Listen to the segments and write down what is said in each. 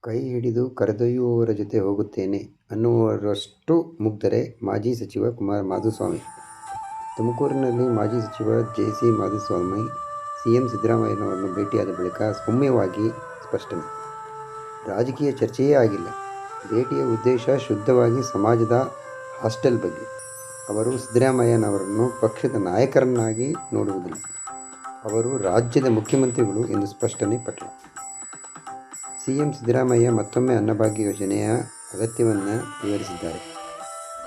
ಕೈ ಹಿಡಿದು ಕರೆದೊಯ್ಯುವವರ ಜೊತೆ ಹೋಗುತ್ತೇನೆ ಅನ್ನುವರಷ್ಟು ಮುಗ್ಧರೇ ಮಾಜಿ ಸಚಿವ ಕುಮಾರ್ ಮಾಧುಸ್ವಾಮಿ. ತುಮಕೂರಿನಲ್ಲಿ ಮಾಜಿ ಸಚಿವ ಜೆ ಸಿ ಮಾಧುಸ್ವಾಮಿ, ಸಿಎಂ ಸಿದ್ದರಾಮಯ್ಯನವರನ್ನು ಭೇಟಿಯಾದ ಬಳಿಕ ಸೌಮ್ಯವಾಗಿ ಸ್ಪಷ್ಟನೆ. ರಾಜಕೀಯ ಚರ್ಚೆಯೇ ಆಗಿಲ್ಲ. ಭೇಟಿಯ ಉದ್ದೇಶ ಶುದ್ಧವಾಗಿ ಸಮಾಜದ ಹಾಸ್ಟೆಲ್ ಬಗ್ಗೆ. ಅವರು ಸಿದ್ದರಾಮಯ್ಯನವರನ್ನು ಪಕ್ಷದ ನಾಯಕರನ್ನಾಗಿ ನೋಡುವುದಿಲ್ಲ. ಅವರು ರಾಜ್ಯದ ಮುಖ್ಯಮಂತ್ರಿಗಳು ಎಂದು ಸ್ಪಷ್ಟನೆ ಪಟ್ಟ ಸಿಎಂ ಸಿದ್ದರಾಮಯ್ಯ ಮತ್ತೊಮ್ಮೆ ಅನ್ನಭಾಗ್ಯ ಯೋಜನೆಯ ಅಗತ್ಯವನ್ನು ವಿವರಿಸಿದ್ದಾರೆ.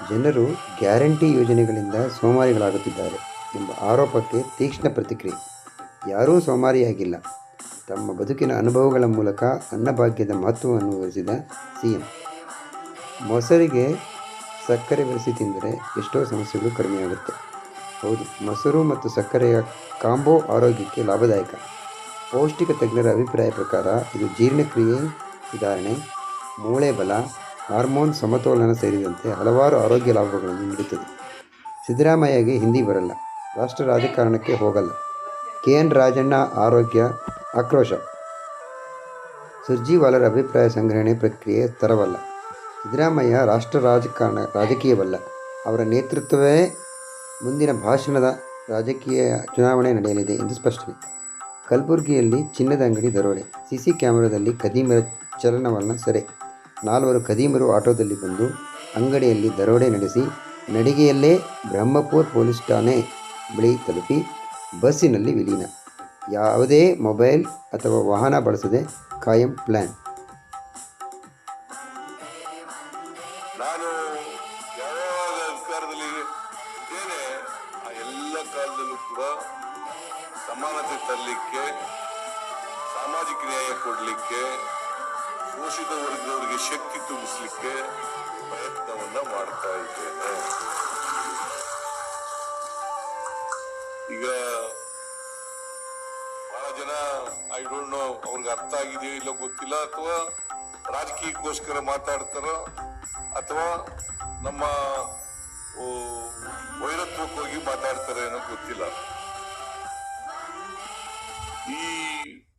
ಜನರು ಗ್ಯಾರಂಟಿ ಯೋಜನೆಗಳಿಂದ ಸೋಮಾರಿಗಳಾಗುತ್ತಿದ್ದಾರೆ ಎಂಬ ಆರೋಪಕ್ಕೆ ತೀಕ್ಷ್ಣ ಪ್ರತಿಕ್ರಿಯೆ. ಯಾರೂ ಸೋಮಾರಿಯಾಗಿಲ್ಲ. ತಮ್ಮ ಬದುಕಿನ ಅನುಭವಗಳ ಮೂಲಕ ಅನ್ನಭಾಗ್ಯದ ಮಹತ್ವವನ್ನು ವಿವರಿಸಿದ ಸಿಎಂ. ಮೊಸರಿಗೆ ಸಕ್ಕರೆ ಬೆರೆಸಿ ತಿಂದರೆ ಎಷ್ಟೋ ಸಮಸ್ಯೆಗಳು ಕಡಿಮೆಯಾಗುತ್ತೆ. ಹೌದು, ಮೊಸರು ಮತ್ತು ಸಕ್ಕರೆಯ ಕಾಂಬೋ ಆರೋಗ್ಯಕ್ಕೆ ಲಾಭದಾಯಕ. ಪೌಷ್ಟಿಕ ತಜ್ಞರ ಅಭಿಪ್ರಾಯ ಪ್ರಕಾರ ಇದು ಜೀರ್ಣಕ್ರಿಯೆ, ಸುಧಾರಣೆ, ಮೂಳೆ ಬಲ, ಹಾರ್ಮೋನ್ ಸಮತೋಲನ ಸೇರಿದಂತೆ ಹಲವಾರು ಆರೋಗ್ಯ ಲಾಭಗಳನ್ನು ನೀಡುತ್ತದೆ. ಸಿದ್ದರಾಮಯ್ಯಗೆ ಹಿಂದಿ ಬರಲ್ಲ, ರಾಷ್ಟ್ರ ರಾಜಕಾರಣಕ್ಕೆ ಹೋಗಲ್ಲ. ಕೆ. ಎನ್. ರಾಜಣ್ಣ ಆರೋಗ್ಯ ಆಕ್ರೋಶ. ಸುರ್ಜಿವಾಲರ ಅಭಿಪ್ರಾಯ ಸಂಗ್ರಹಣೆ ಪ್ರಕ್ರಿಯೆ ತರವಲ್ಲ. ಸಿದ್ದರಾಮಯ್ಯ ರಾಷ್ಟ್ರ ರಾಜಕಾರಣ ರಾಜಕೀಯವಲ್ಲ, ಅವರ ನೇತೃತ್ವವೇ ಮುಂದಿನ ಭಾಷಣದ ರಾಜಕೀಯ ಚುನಾವಣೆ ನಡೆಯಲಿದೆ ಎಂದು ಸ್ಪಷ್ಟನೆ ಕಲಬುರಗಿಯಲ್ಲಿ ಚಿನ್ನದ ಅಂಗಡಿ ದರೋಡೆ. ಸಿಸಿ ಕ್ಯಾಮೆರಾದಲ್ಲಿ ಕದೀಮರ ಚಲನವಲನ ಸೆರೆ. ನಾಲ್ವರು ಕದೀಮರು ಆಟೋದಲ್ಲಿ ಬಂದು ಅಂಗಡಿಯಲ್ಲಿ ದರೋಡೆ ನಡೆಸಿ ನಡಿಗೆಯಲ್ಲೇ ಬ್ರಹ್ಮಪುರ್ ಪೊಲೀಸ್ ಠಾಣೆ ಬಳಿ ತಲುಪಿ ಬಸ್ಸಿನಲ್ಲಿ ವಿಲೀನ. ಯಾವುದೇ ಮೊಬೈಲ್ ಅಥವಾ ವಾಹನ ಬಳಸದೆ ಕಾಯಂ ಪ್ಲ್ಯಾನ್ ಎಲ್ಲ ಕಾಲದಲ್ಲೂ ಕೂಡ ಸಮಾನತೆ ತರಲಿಕ್ಕೆ, ಸಾಮಾಜಿಕ ನ್ಯಾಯ ಕೊಡಲಿಕ್ಕೆ ಶೋಷಿತ ವರ್ಗದವರಿಗೆ ಶಕ್ತಿ ತುಂಬಿಸಲಿಕ್ಕೆ ಪ್ರಯತ್ನವನ್ನ ಮಾಡ್ತಾ ಇದ್ದೇನೆ. ಈಗ ಬಹಳ ಜನ ಐ ಡೋಂಟ್ ನೋ ಅವ್ರಿಗೆ ಅರ್ಥ ಆಗಿದೆಯೋ ಇಲ್ಲ ಗೊತ್ತಿಲ್ಲ, ಅಥವಾ ರಾಜಕೀಯಕ್ಕೋಸ್ಕರ ಮಾತಾಡ್ತಾರ, ಅಥವಾ ನಮ್ಮ ವೈರತ್ವಕ್ಕೋಗಿ ಮಾತಾಡ್ತಾರೆ ಏನೋ ಗೊತ್ತಿಲ್ಲ. Mm.